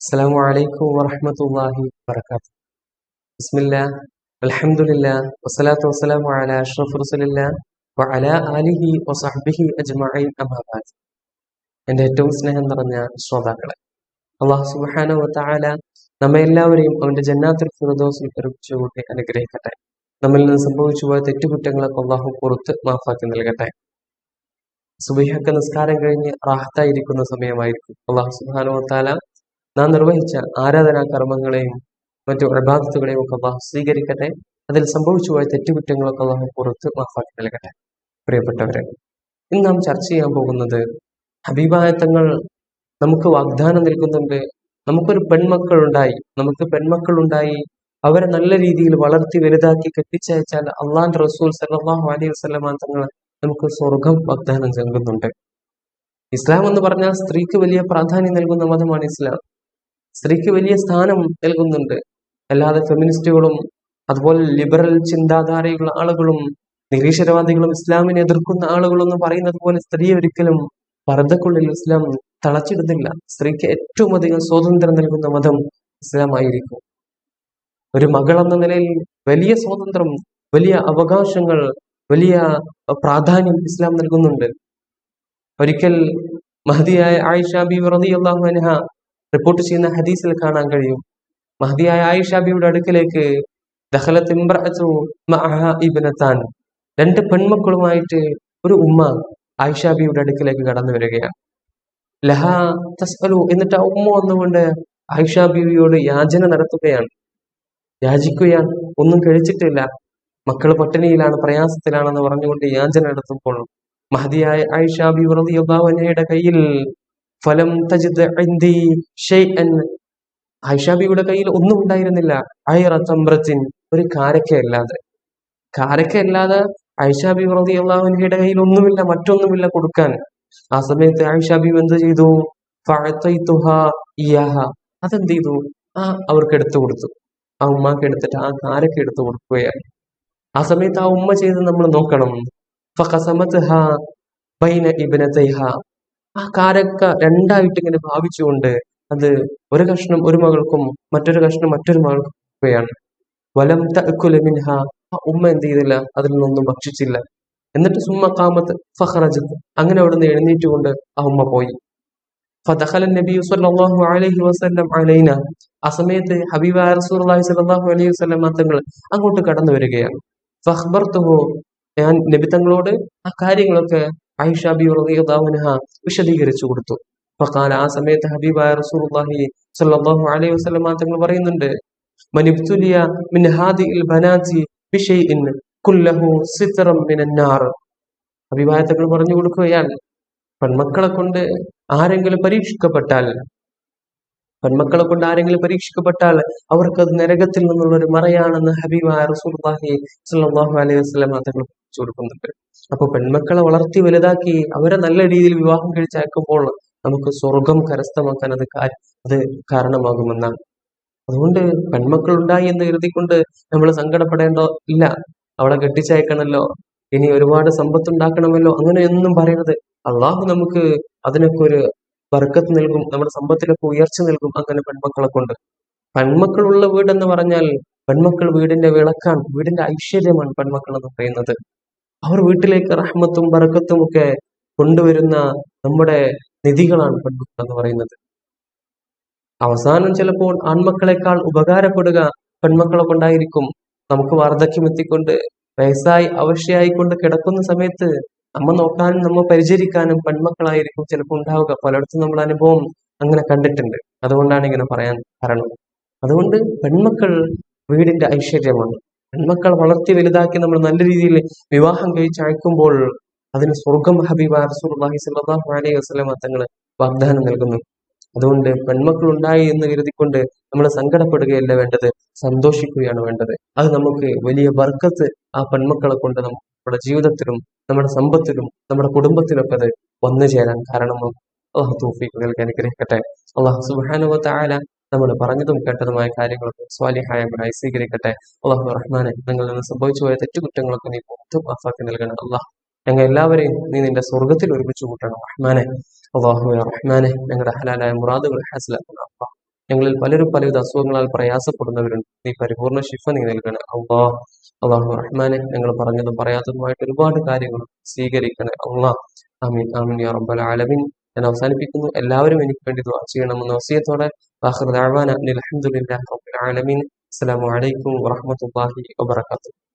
السلام عليكم ورحمة الله وبركاته بسم الله الحمد لله والصلاة والسلام على أشرف رسول الله وعلى آله وصحبه أجمعين أما بعد എൻ്റെ ഏറ്റവും സ്നേഹം നിറഞ്ഞ ശ്രോതാക്കളെ അള്ളാഹു സുബ്ഹാന വതആല നമ്മെ എല്ലാവരെയും അവന്റെ ജന്നാത്തുൽ ഫിർദൗസിൽ ഒരുമിച്ചുകൂട്ടി അനുഗ്രഹിക്കട്ടെ നമ്മിൽ നിന്ന് സംഭവിച്ചു പോയ തെറ്റുകുറ്റങ്ങളൊക്കെ അള്ളാഹു പുറത്ത് മാഫാക്കി നൽകട്ടെ സുബഹിയൊക്കെ നിസ്കാരം കഴിഞ്ഞ് റാഹത്തായിരിക്കുന്ന സമയമായിരിക്കും അള്ളാഹു സുബ്ഹാന വതആല നാം നിർവഹിച്ച ആരാധനാ കർമ്മങ്ങളെയും മറ്റു പ്രഭാതത്തുകളെയും ഒക്കെ അള്ളാഹു സ്വീകരിക്കട്ടെ. അതിൽ സംഭവിച്ചു പോയ തെറ്റുകുറ്റങ്ങളൊക്കെ അള്ളാഹു പുറത്ത് മാഫാക്കി നൽകട്ടെ. പ്രിയപ്പെട്ടവരെ ഇന്ന് നാം ചർച്ച ചെയ്യാൻ പോകുന്നത് ഹബീബായ തങ്ങൾ നമുക്ക് വാഗ്ദാനം നൽകുന്നുണ്ട്. നമുക്കൊരു പെൺമക്കളുണ്ടായി. നമുക്ക് പെൺമക്കളുണ്ടായി. അവരെ നല്ല രീതിയിൽ വളർത്തി വലുതാക്കി കെട്ടിച്ചയച്ചാൽ അള്ളാൻ റസൂൽ സല്ലല്ലാഹു അലൈഹി വസ്ലമാൻ തങ്ങൾ നമുക്ക് സ്വർഗം വാഗ്ദാനം നൽകുന്നുണ്ട്. ഇസ്ലാം എന്ന് പറഞ്ഞാൽ സ്ത്രീക്ക് വലിയ പ്രാധാന്യം നൽകുന്ന മതമാണ് ഇസ്ലാം. സ്ത്രീക്ക് വലിയ സ്ഥാനം നൽകുന്നുണ്ട്. അല്ലാതെ ഫെമിനിസ്റ്റുകളും അതുപോലെ ലിബറൽ ചിന്താധാരയുള്ള ആളുകളും നിരീശ്വരവാദികളും ഇസ്ലാമിനെ എതിർക്കുന്ന ആളുകളൊന്നും പറയുന്നത് പോലെ സ്ത്രീ ഒരിക്കലും പർദ്ദക്കുള്ളിൽ ഇസ്ലാം തളച്ചിടുന്നില്ല. സ്ത്രീക്ക് ഏറ്റവും അധികം സ്വാതന്ത്ര്യം നൽകുന്ന മതം ഇസ്ലാം ആയിരിക്കും. ഒരു മകൾ എന്ന നിലയിൽ വലിയ സ്വാതന്ത്ര്യം വലിയ അവകാശങ്ങൾ വലിയ പ്രാധാന്യം ഇസ്ലാം നൽകുന്നുണ്ട്. ഒരിക്കൽ മഹതിയായ ആയിഷ ബി റളിയല്ലാഹു അൻഹ റിപ്പോർട്ട് ചെയ്യുന്ന ഹദീസിൽ കാണാൻ കഴിയും. മഹദിയായ ആയിഷാബിയുടെ അടുക്കിലേക്ക് രണ്ട് പെൺമക്കളുമായിട്ട് ഒരു ഉമ്മ ആയിഷാബിയുടെ അടുക്കിലേക്ക് കടന്നു വരികയാണ്. ലഹ തസ്അലു എന്നിട്ട് ആ ഉമ്മ വന്നുകൊണ്ട് ആയിഷാബിയോട് യാചന നടത്തുകയാണ്. യാചിക്കുകയാണ്. ഒന്നും കഴിച്ചിട്ടില്ല. മക്കൾ പട്ടിണിയിലാണ് പ്രയാസത്തിലാണെന്ന് പറഞ്ഞുകൊണ്ട് യാചന നടത്തുമ്പോൾ മഹതിയായ ആയിഷാബി അൻഹയുടെ കയ്യിൽ ഫലം തജിദ് ഹൈഷാബിയുടെ കയ്യിൽ ഒന്നും ഉണ്ടായിരുന്നില്ല. അയറത്തമ്പ്രത്തിൻ ഒരു കാരക്കയല്ലാതെ. കാരക്കയല്ലാതെ ഐഷാബി പ്രതി അൻഹയുടെ കയ്യിൽ ഒന്നുമില്ല മറ്റൊന്നുമില്ല കൊടുക്കാൻ. ആ സമയത്ത് ഐഷാബി എന്ത് ചെയ്തു? അതെന്ത് ചെയ്തു? ആ അവർക്ക് എടുത്തു കൊടുത്തു. ആ ഉമ്മാക്ക് എടുത്തിട്ട് ആ കാരക്ക എടുത്തു കൊടുക്കുകയാണ് ആ സമയത്ത് ആ ഉമ്മ ചെയ്ത് നമ്മൾ നോക്കണം. ബൈന ഇബ്നതൈഹ. ആ കാരക്ക രണ്ടായിട്ട് ഇങ്ങനെ ഭാവിച്ചുകൊണ്ട് അത് ഒരു കഷ്ണം ഒരു മകൾക്കും മറ്റൊരു കഷ്ണം മറ്റൊരു മകൾക്കും കൊടുക്കുകയാണ് വലം തക്കുലമിൻഹ ആ ഉമ്മ എന്ത് ചെയ്തില്ല? അതിൽ നിന്നൊന്നും ഭക്ഷിച്ചില്ല. എന്നിട്ട് സുമ്മ കാമത്ത് ഫഖറജത്ത് അങ്ങനെ അവിടുന്ന് എഴുന്നേറ്റുകൊണ്ട് ആ ഉമ്മ പോയി. ഫതഹൽ അലൈഹി വസല്ലം ആ സമയത്ത് ഹബീബ റസൂലുള്ളാഹി സ്വല്ലല്ലാഹു അലൈഹി വസല്ലം തങ്ങൾ അങ്ങോട്ട് കടന്നു വരികയാണ് ഫഖ്ബർതുഹു ഞാൻ നബി തങ്ങളോട് ആ കാര്യങ്ങളൊക്കെ ആയിഷ ബി റളിയല്ലാഹു അൻഹ വിശദീകരിച്ചു കൊടുത്തു. ഫഖാല ആ സമയത്ത് ഹബീബായ റസൂലുള്ളാഹി സ്വല്ലല്ലാഹു അലൈഹി വസല്ലം തങ്ങൾ പറയുന്നുണ്ട് മനിബ്തുലിയ മിൻ ഹാദിൽ ബനാതി ബിഷൈഇൻ കുല്ലഹു സിത്രം മിനൻ നാർ ഹബീബായ പറഞ്ഞു കൊടുക്കുകയാണ് പെൺമക്കളെ കൊണ്ട് ആരെങ്കിലും പരീക്ഷിക്കപ്പെട്ടാൽ പെൺമക്കളെ കൊണ്ട് ആരെങ്കിലും പരീക്ഷിക്കപ്പെട്ടാൽ അവർക്ക് അത് നരകത്തിൽ നിന്നുള്ള ഒരു മറയാണെന്ന് റസൂലുള്ളാഹി സ്വല്ലല്ലാഹു അലൈഹി വസല്ലം തങ്ങൾ പഠിപ്പിച്ചു കൊടുക്കുന്നുണ്ട്. അപ്പൊ പെൺമക്കളെ വളർത്തി വലുതാക്കി അവരെ നല്ല രീതിയിൽ വിവാഹം കഴിച്ചയക്കുമ്പോൾ നമുക്ക് സ്വർഗം കരസ്ഥമാക്കാൻ അത് അത് കാരണമാകുമെന്നാണ്. അതുകൊണ്ട് പെൺമക്കൾ ഉണ്ടായി എന്ന് കരുതിക്കൊണ്ട് നമ്മൾ സങ്കടപ്പെടേണ്ടോ? ഇല്ല. അവളെ കെട്ടിച്ചയക്കണമല്ലോ ഇനി ഒരുപാട് സമ്പത്ത് ഉണ്ടാക്കണമല്ലോ. അങ്ങനെയൊന്നും പറയരുത്. അള്ളാഹു നമുക്ക് അതിനൊക്കെ ഒരു ബർക്കത്ത് നൽകും. നമ്മുടെ സമ്പത്തിലൊക്കെ ഉയർച്ച നൽകും അങ്ങനെ പെൺമക്കളെ കൊണ്ട്. പെൺമക്കളുള്ള വീടെന്ന് പറഞ്ഞാൽ പെൺമക്കൾ വീടിന്റെ വിളക്കാണ് വീടിന്റെ ഐശ്വര്യമാണ് പെൺമക്കൾ എന്ന് പറയുന്നത്. അവർ വീട്ടിലേക്ക് റഹ്മത്തും ബറക്കത്തും ഒക്കെ കൊണ്ടുവരുന്ന നമ്മുടെ നിധികളാണ് പെൺമക്കൾ എന്ന് പറയുന്നത്. അവസാനം ചിലപ്പോൾ ആൺമക്കളെക്കാൾ ഉപകാരപ്പെടുക പെൺമക്കളെ കൊണ്ടായിരിക്കും നമുക്ക് വാർദ്ധക്യം എത്തിക്കൊണ്ട് വയസ്സായി കൊണ്ട് കിടക്കുന്ന സമയത്ത് നമ്മ നോക്കാനും നമ്മ പരിചരിക്കാനും പെൺമക്കളായിരിക്കും ചിലപ്പോൾ ഉണ്ടാവുക. പലയിടത്തും നമ്മൾ അനുഭവം അങ്ങനെ കണ്ടിട്ടുണ്ട്. അതുകൊണ്ടാണ് ഇങ്ങനെ പറയാൻ കാരണം. അതുകൊണ്ട് പെൺമക്കൾ വീടിന്റെ ഐശ്വര്യമാണ്. പെൺമക്കൾ വളർത്തി വലുതാക്കി നമ്മൾ നല്ല രീതിയിൽ വിവാഹം കഴിച്ച് അയക്കുമ്പോൾ അതിന് സ്വർഗം ഹബീബ സ്വല്ലല്ലാഹു അലൈഹി വസല്ലമ തങ്ങൾ വാഗ്ദാനം നൽകുന്നു. അതുകൊണ്ട് പെൺമക്കൾ ഉണ്ടായി എന്ന് കരുതിക്കൊണ്ട് നമ്മൾ സങ്കടപ്പെടുകയല്ല വേണ്ടത് സന്തോഷിക്കുകയാണ് വേണ്ടത്. അത് നമുക്ക് വലിയ ബർക്കത്ത് ആ പെൺമക്കളെ കൊണ്ട് നമ്മുടെ ജീവിതത്തിലും നമ്മുടെ സമ്പത്തിലും നമ്മുടെ കുടുംബത്തിലൊക്കെ അത് വന്നു ചേരാൻ കാരണമാകും. അള്ളാഹു തോഫിക്കുകൾക്ക് അനുഗ്രഹിക്കട്ടെ. അള്ളാഹു സുബ്ഹാനഹു വ തആല നമ്മൾ പറഞ്ഞതും കേട്ടതുമായ കാര്യങ്ങളൊക്കെ സ്വാലിഹായങ്ങളായി സ്വീകരിക്കട്ടെ. അള്ളാഹു റഹ്മാനെ നിങ്ങളിൽ നിന്ന് സംഭവിച്ചു പോയ തെറ്റുകുറ്റങ്ങളൊക്കെ നീ പുറത്തും മാഫാക്കി നൽകണം. അള്ളാഹ് ഞങ്ങൾ എല്ലാവരെയും നീ നിന്റെ സ്വർഗത്തിൽ ഒരുമിച്ച് കൂട്ടണം. റഹ്മാനെ അള്ളാഹു റഹ്മാനെ ഞങ്ങളുടെ ഹലാലായ മുറാദുകൾ ഹാസിലാക്കണം. അള്ളാഹ് ഞങ്ങളിൽ പലരും പലവിധ അസുഖങ്ങളാൽ പ്രയാസപ്പെടുന്നവരുണ്ട്. നീ പരിപൂർണ ശിഫ നീ നൽകണേ. അള്ളാഹ് അള്ളാഹു റഹ്മാനെ ഞങ്ങൾ പറഞ്ഞതും പറയാത്തതുമായിട്ട് ഒരുപാട് കാര്യങ്ങൾ സ്വീകരിക്കണേ. അള്ളാഹ് ആമീൻ ആമീൻ റബ്ബൽ ആലമീൻ. ഞാൻ അവസാനിപ്പിക്കുന്നു. എല്ലാവരും എനിക്ക് വേണ്ടി ദുആ ചെയ്യണമെന്ന വസിയത്തോടെ അനിൽ റബ്ബിൽ ആലമീൻ. അസ്സലാമു അലൈക്കും വറഹ്മത്തുള്ളാഹി വബറകാതുഹു.